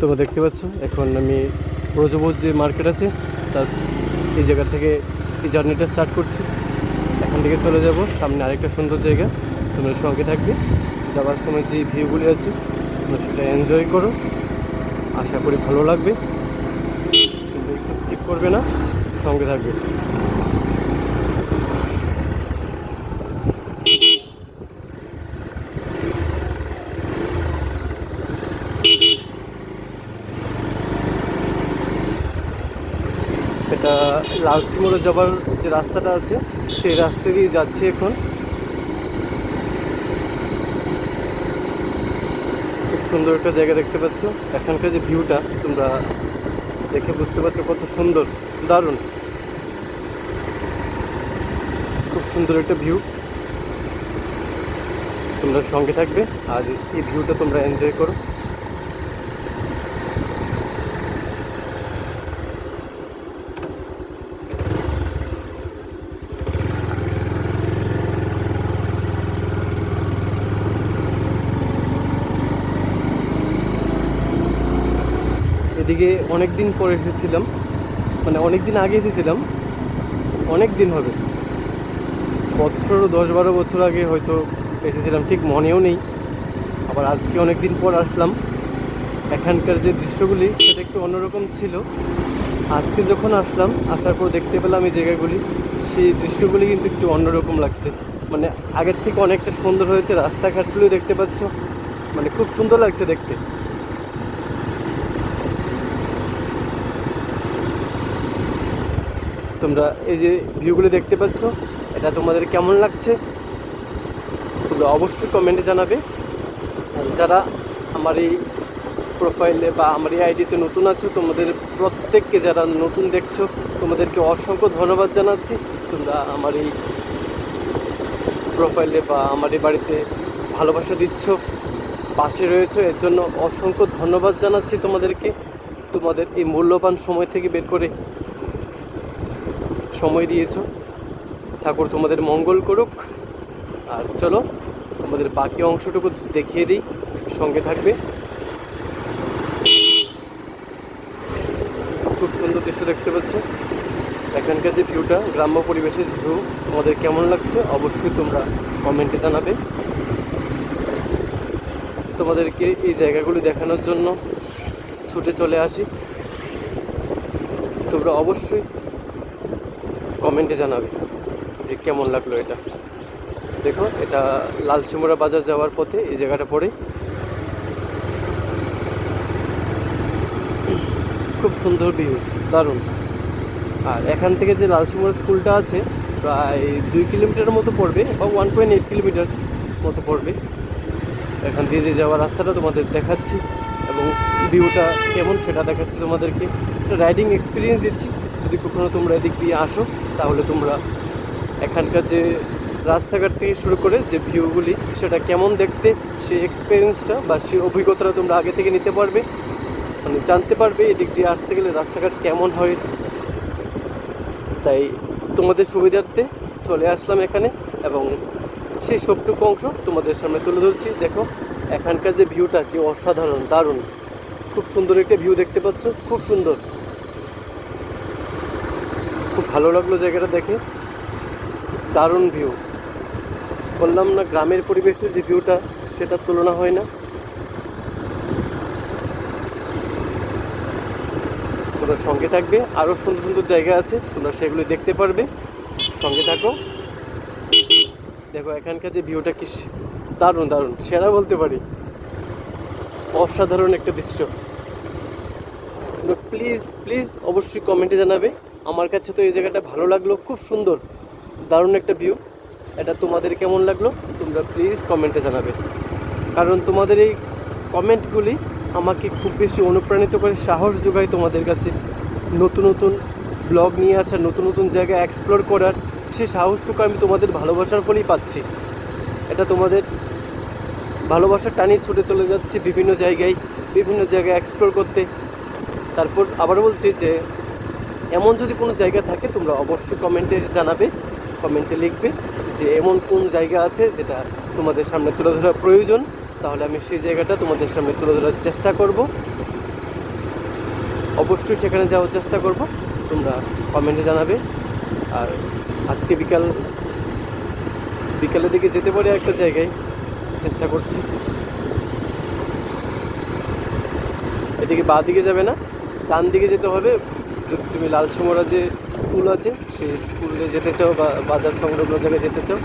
তোমরা দেখতে পাচ্ছ। এখন আমি ব্রজবোধ যে মার্কেট আছে, তার এই জায়গা থেকে এই জার্নিটা স্টার্ট করছি। এখান থেকে চলে যাব সামনে আরেকটা সুন্দর জায়গা। তোমরা সঙ্গে থাকবে। যাওয়ার সময় যে ভিউগুলি আছে, তোমরা সেটা এনজয় করো। আশা করি ভালো লাগবে। কিন্তু একটু স্কিপ করবে না, সঙ্গে থাকবে এটা লালসি মোড়ে যাবার যে রাস্তাটা আছে, সেই রাস্তা দিয়ে যাচ্ছি এখন। খুব সুন্দর একটা জায়গা দেখতে পাচ্ছ। এখানকার যে ভিউটা, তোমরা দেখে বুঝতে পারছ কত সুন্দর, দারুণ। খুব সুন্দর একটা ভিউ। তোমরা সঙ্গে থাকবে, আর এই ভিউটা তোমরা এনজয় করো। এদিকে অনেক দিন পরে এসেছিলাম। মানে অনেক দিন আগে এসেছিলাম। অনেক দিন হবে বছর দশ বারো বছর আগে হয়তো এসেছিলাম, ঠিক মনেও নেই। আবার আজকে অনেক দিন পর আসলাম। এখানকার যে দৃশ্যগুলি, সেটা একটু অন্যরকম ছিল। আজকে যখন আসলাম, আসার পর দেখতে পেলাম এই জায়গাগুলি। সেই দৃশ্যগুলি কিন্তু একটু অন্যরকম লাগছে। মানে আগের থেকে অনেকটা সুন্দর হয়েছে। রাস্তাঘাটগুলি দেখতে পাচ্ছ। মানে খুব সুন্দর লাগছে দেখতে। তোমরা এই যে ভিউগুলো দেখতে পাচ্ছ, এটা তোমাদের কেমন লাগছে? তোমরা অবশ্যই কমেন্টে জানাবে। যারা আমার এই প্রোফাইলে বা আমার এই আইডিতে নতুন আছো, তোমাদের প্রত্যেককে যারা নতুন দেখছ, তোমাদেরকে অসংখ্য ধন্যবাদ জানাচ্ছি। তোমরা আমার এই প্রোফাইলে বা আমার এই বাড়িতে ভালোবাসা দিচ্ছ, পাশে রয়েছে, এর জন্য অসংখ্য ধন্যবাদ জানাচ্ছি তোমাদেরকে। তোমাদের এই মূল্যবান সময় থেকে বের করে সময় দিয়েছ। ঠাকুর তোমাদের মঙ্গল করুক। আর চলো, তোমাদের বাকি অংশটুকু দেখিয়ে দিই, সঙ্গে থাকবে। খুব সুন্দর দৃশ্য দেখতে পাচ্ছ। এখানকার যে ভিউটা গ্রাম্য পরিবেশের ভিউ তোমাদের কেমন লাগছে অবশ্যই তোমরা কমেন্টে জানাবে। তোমাদেরকে এই জায়গাগুলি দেখানোর জন্য ছুটে চলে আসি। তোমরা অবশ্যই কমেন্টে জানাবে যে কেমন লাগল এটা। দেখো, এটা লালসিমুড়া বাজার যাওয়ার পথে এই জায়গাটা পড়ে। খুব সুন্দর ভিউ দারুণ। আর এখান থেকে যে লালসিমুড়া স্কুলটা আছে, প্রায় দুই কিলোমিটার মতো পড়বে বা ওয়ান পয়েন্ট এইট কিলোমিটার মতো পড়বে। এখান দিয়ে যে যাওয়ার রাস্তাটা তোমাদের দেখাচ্ছি, এবং ভিউটা কেমন সেটা দেখাচ্ছি তোমাদেরকে। রাইডিং এক্সপিরিয়েন্স দিচ্ছি, যদি কখনো তোমরা এদিক দিয়ে আসো। তাহলে তোমরা এখানকার যে রাস্তাঘাট থেকে শুরু করে যে ভিউগুলি, সেটা কেমন দেখতে, সেই এক্সপিরিয়েন্সটা বা সেই অভিজ্ঞতাটা তোমরা আগে থেকে নিতে পারবে। মানে জানতে পারবে এদিক দিয়ে আসতে গেলে রাস্তাঘাট কেমন হয়। তাই তোমাদের সুবিধার্থে চলে আসলাম এখানে এবং সেই সবটুকু অংশ তোমাদের সামনে তুলে ধরছি। দেখো, এখানকার যে ভিউটা কি অসাধারণ, দারুণ। খুব সুন্দর একটা ভিউ দেখতে পাচ্ছ, খুব সুন্দর। খুব ভালো লাগল জায়গাটা দেখে। দারুণ ভিউ বললাম না, গ্রামের পরিবেশের যে ভিউটা সেটার তুলনা হয় না। তোমরা সঙ্গে থাকবে আরও সুন্দর সুন্দর জায়গা আছে, তোমরা সেগুলো দেখতে পারবে। সঙ্গে থাকো। দেখো, এখানকার যে ভিউটা কি দারুণ দারুণ, সেরা বলতে পারি। অসাধারণ একটা দৃশ্য। প্লিজ প্লিজ অবশ্যই কমেন্টে জানাবে। আমার কাছে তো এই জায়গাটা ভালো লাগল, খুব সুন্দর, দারুণ একটা ভিউ এটা তোমাদের কেমন লাগল, তোমরা প্লিজ কমেন্টে জানাবে। কারণ তোমাদের এই কমেন্টগুলি আমাকে খুব বেশি অনুপ্রাণিত করে, সাহস যোগায় তোমাদের কাছে। নতুন নতুন ব্লগ নিয়ে আসার, নতুন নতুন জায়গা এক্সপ্লোর করার সেই সাহসটুকু আমি তোমাদের ভালোবাসার ফলেই পাচ্ছি। এটা তোমাদের ভালোবাসার টানিয়ে ছুটে চলে যাচ্ছি বিভিন্ন জায়গায় বিভিন্ন জায়গায় এক্সপ্লোর করতে। তারপর আবার বলছি যে এমন যদি কোনো জায়গা থাকে, তোমরা অবশ্যই কমেন্টে জানাবে, কমেন্টে লিখবে যে এমন কোন জায়গা আছে যেটা তোমাদের সামনে তুলে ধরা প্রয়োজন। তাহলে আমি সেই জায়গাটা তোমাদের সামনে তুলে ধরার চেষ্টা করব। অবশ্যই সেখানে যাওয়ার চেষ্টা করব। তোমরা কমেন্টে জানাবে। আর আজকে বিকাল, বিকালের দিকে যেতে পারি একটা জায়গায়, চেষ্টা করছি। এদিকে বাঁ দিকে যাবে না, ডান দিকে যেতে হবে। তুমি লালসুমরা যে স্কুল আছে, সেই স্কুলে যেতে চাও বা বাজার সংলগ্ন জায়গায় যেতে চাও?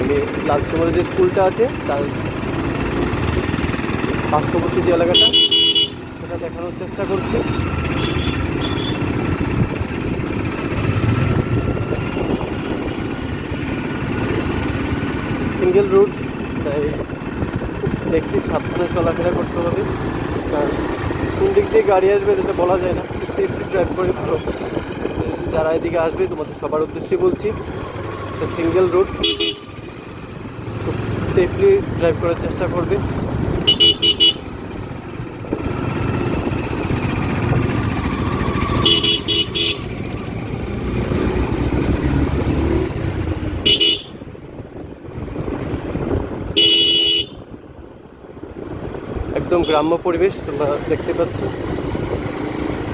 আমি লালসুমরা যে স্কুলটা আছে, তার পার্শ্ববর্তী যে এলাকাটা, সেটা দেখানোর চেষ্টা করছি। সিঙ্গেল রুট, তাই দেখতে সাবধানে চলাফেরা করতে হবে। কারণ কোন দিক দিয়ে গাড়ি আসবে এটা বলা যায় না। সেফটি ড্রাইভ করে ভালো। যারা এদিকে আসবে, তোমাদের সবার উদ্দেশ্যে বলছি সিঙ্গেল রুট সেফলি ড্রাইভ করার চেষ্টা করবে। গ্রাম্য পরিবেশ তোমরা দেখতে পাচ্ছ।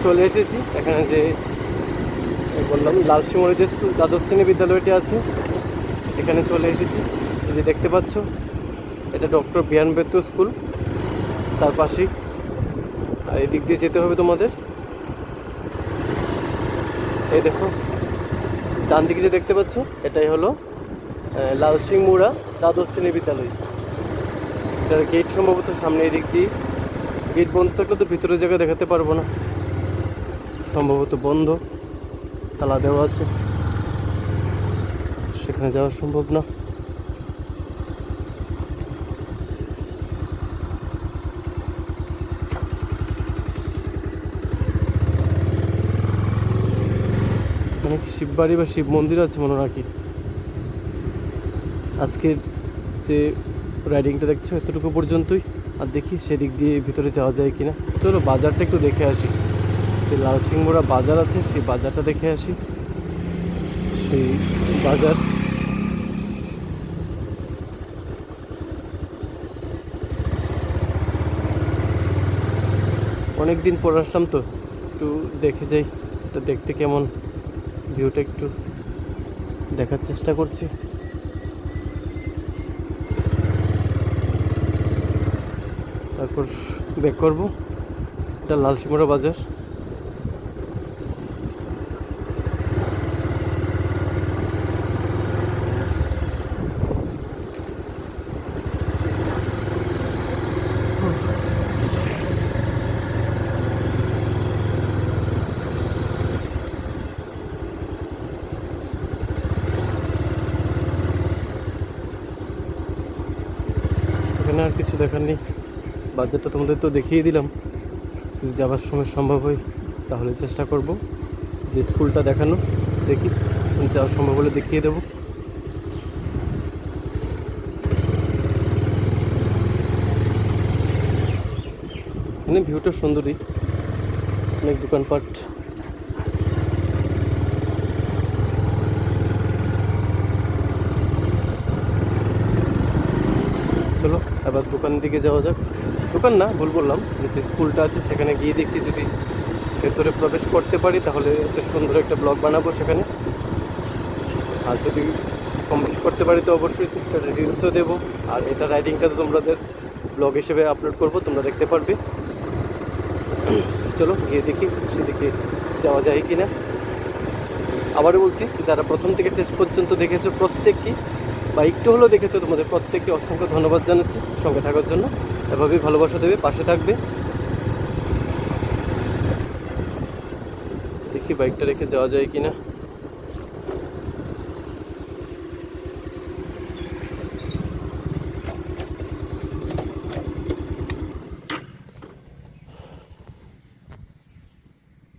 চলে এসেছি এখানে যে বললাম লাল যে স্কুল দ্বাদশ শ্রেণি বিদ্যালয়টি আছে এখানে চলে এসেছি। যে দেখতে পাচ্ছ এটা ডক্টর বিয়ান বেত্ত স্কুল তার পাশেই। আর এদিক দিয়ে যেতে হবে তোমাদের। এই দেখো ডান দিকে যে দেখতে পাচ্ছ এটাই হলো আহ, লাল সিং মুড়া দ্বাদশ শ্রেণি বিদ্যালয়। এটার গেট সম্ভবত সামনে এদিক দিয়ে। গেট বন্ধ থাকলে তো ভিতরে জায়গা দেখাতে পারব না। সম্ভবত বন্ধ। তালা দেওয়া আছে। সেখানে যাওয়া সম্ভব না। মানে কি শিববাড়ি বা শিব মন্দির আছে মনে রাখি আজকের যে রাইডিংটা দেখছ এতটুকু পর্যন্তই। আর দেখি সেদিক দিয়ে ভিতরে যাওয়া যায় কিনা। চলো বাজারটা একটু দেখে আসি। যে লালসিংহরা বাজার আছে, সেই বাজারটা দেখে আসি। সেই বাজার। অনেক দিন পর আসলাম তো, একটু দেখে যাই। এটা দেখতে কেমন? ভিউটা একটু দেখার চেষ্টা করছি। তারপর ব্যাক করব। এটা লালসিমরা বাজার। এখানে আর কিছু দেখার নেই। বাজারটা তোমাদের তো দেখিয়ে দিলাম। যদি যাওয়ার সময় সম্ভব হয়, তাহলে চেষ্টা করব যে স্কুলটা দেখানো, দেখি যাওয়ার সম্ভব হলে দেখিয়ে দেবো। এখানে ভিউটা সুন্দরই, অনেক দোকানপাট। চলো, এবার দোকানের দিকে যাওয়া যাক। দোকান না, ভুল বললাম। যে স্কুলটা আছে, সেখানে গিয়ে দেখি যদি ভেতরে প্রবেশ করতে পারি, তাহলে একটা সুন্দর একটা ব্লগ বানাবো সেখানে। আর যদি কমপ্লিট করতে পারি, তো অবশ্যই একটা রিলসও দেবো। আর এটা রাইডিংটা তো তোমাদের ব্লগ হিসেবে আপলোড করব, তোমরা দেখতে পারবে। চলো, গিয়ে দেখি সেদিকে যাওয়া যায় কি না আবারও বলছি, যারা প্রথম থেকে শেষ পর্যন্ত দেখেছ, প্রত্যেককে বা একটু হলেও দেখেছ, তোমাদের প্রত্যেককে অসংখ্য ধন্যবাদ জানাচ্ছি সঙ্গে থাকার জন্য। এভাবেই ভালোবাসা দেবে পাশে থাকবে। দেখি বাইকটা রেখে যাওয়া যায় কি না